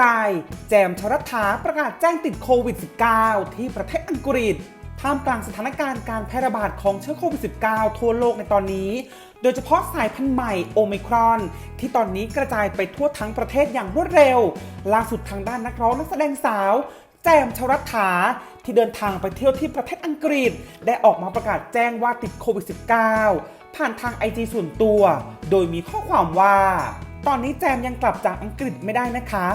ราย แจมชรัฐาประกาศแจ้งติดโควิด -19 ที่ประเทศอังกฤษ ท่ามกลางสถานการณ์การแพร่ระบาดของเชื้อโควิด -19 ทั่วโลกในตอนนี้ โดยเฉพาะสายพันธุ์ใหม่โอมิครอน ที่ตอนนี้กระจายไปทั่วทั้งประเทศอย่างรวดเร็ว ล่าสุดทางด้านนักร้องนักแสดงสาวแจมชรัฐาที่เดินทางไปเที่ยวที่ประเทศอังกฤษ ได้ออกมาประกาศแจ้งว่าติดโควิด -19 ผ่านทางไอจส่วนตัว โดยมีข้อความว่า ตอนนี้แจมยังกลับจากอังกฤษไม่ได้นะคะ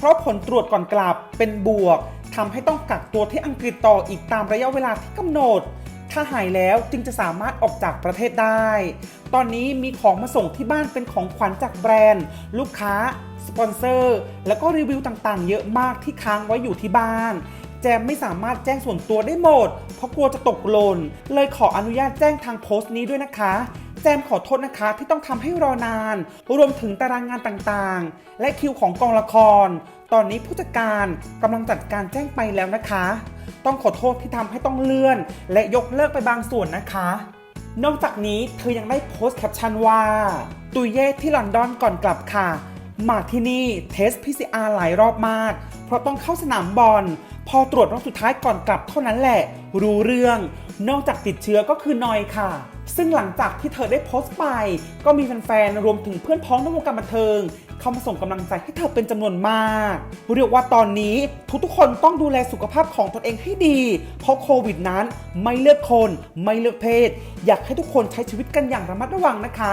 เพราะผลตรวจก่อนกลับเป็นบวกทำให้ต้องกักตัวที่อังกฤษต่ออีกตามระยะเวลาที่กำหนด ถ้าหายแล้วจึงจะสามารถออกจากประเทศได้ ตอนนี้มีของมาส่งที่บ้านเป็นของขวัญจากแบรนด์ ลูกค้า สปอนเซอร์ แล้วก็รีวิวต่างๆ เยอะมากที่ค้างไว้อยู่ที่บ้านแจมไม่สามารถแจ้งส่วนตัวได้หมด เพราะกลัวจะตกหล่น เลยขออนุญาตแจ้งทางโพสต์นี้ด้วยนะคะ แจมขอโทษนะคะที่ต้องทำให้รอนาน รวมถึงตารางงานต่างๆ และคิวของกองละคร ตอนนี้ผู้จัดการกำลังจัดการแจ้งไปแล้วนะคะ ต้องขอโทษที่ทำให้ต้องเลื่อน และยกเลิกไปบางส่วนนะคะ นอกจากนี้เธอยังได้โพสต์แคปชั่นว่า ตุยเย่ที่ลอนดอนก่อนกลับค่ะ มาที่นี่เทส PCR หลายรอบมาก เพราะต้องเข้าสนามบอลพอตรวจรอบสุดท้ายก่อนกลับเท่านั้นแหละ รู้เรื่อง นอกจากติดเชื้อก็คือนอยค่ะ ซึ่งหลังจากที่เธอได้โพสต์ไป ก็มีแฟนๆ รวมถึงเพื่อนพ้องในวงการบันเทิง เข้ามาส่งกำลังใจให้เธอเป็นจำนวนมาก เรียกว่าตอนนี้ทุกๆ คนต้องดูแลสุขภาพของตนเองให้ดี เพราะโควิดนั้นไม่เลือกคน ไม่เลือกเพศ อยากให้ทุกคนใช้ชีวิตกันอย่างระมัดระวังนะคะ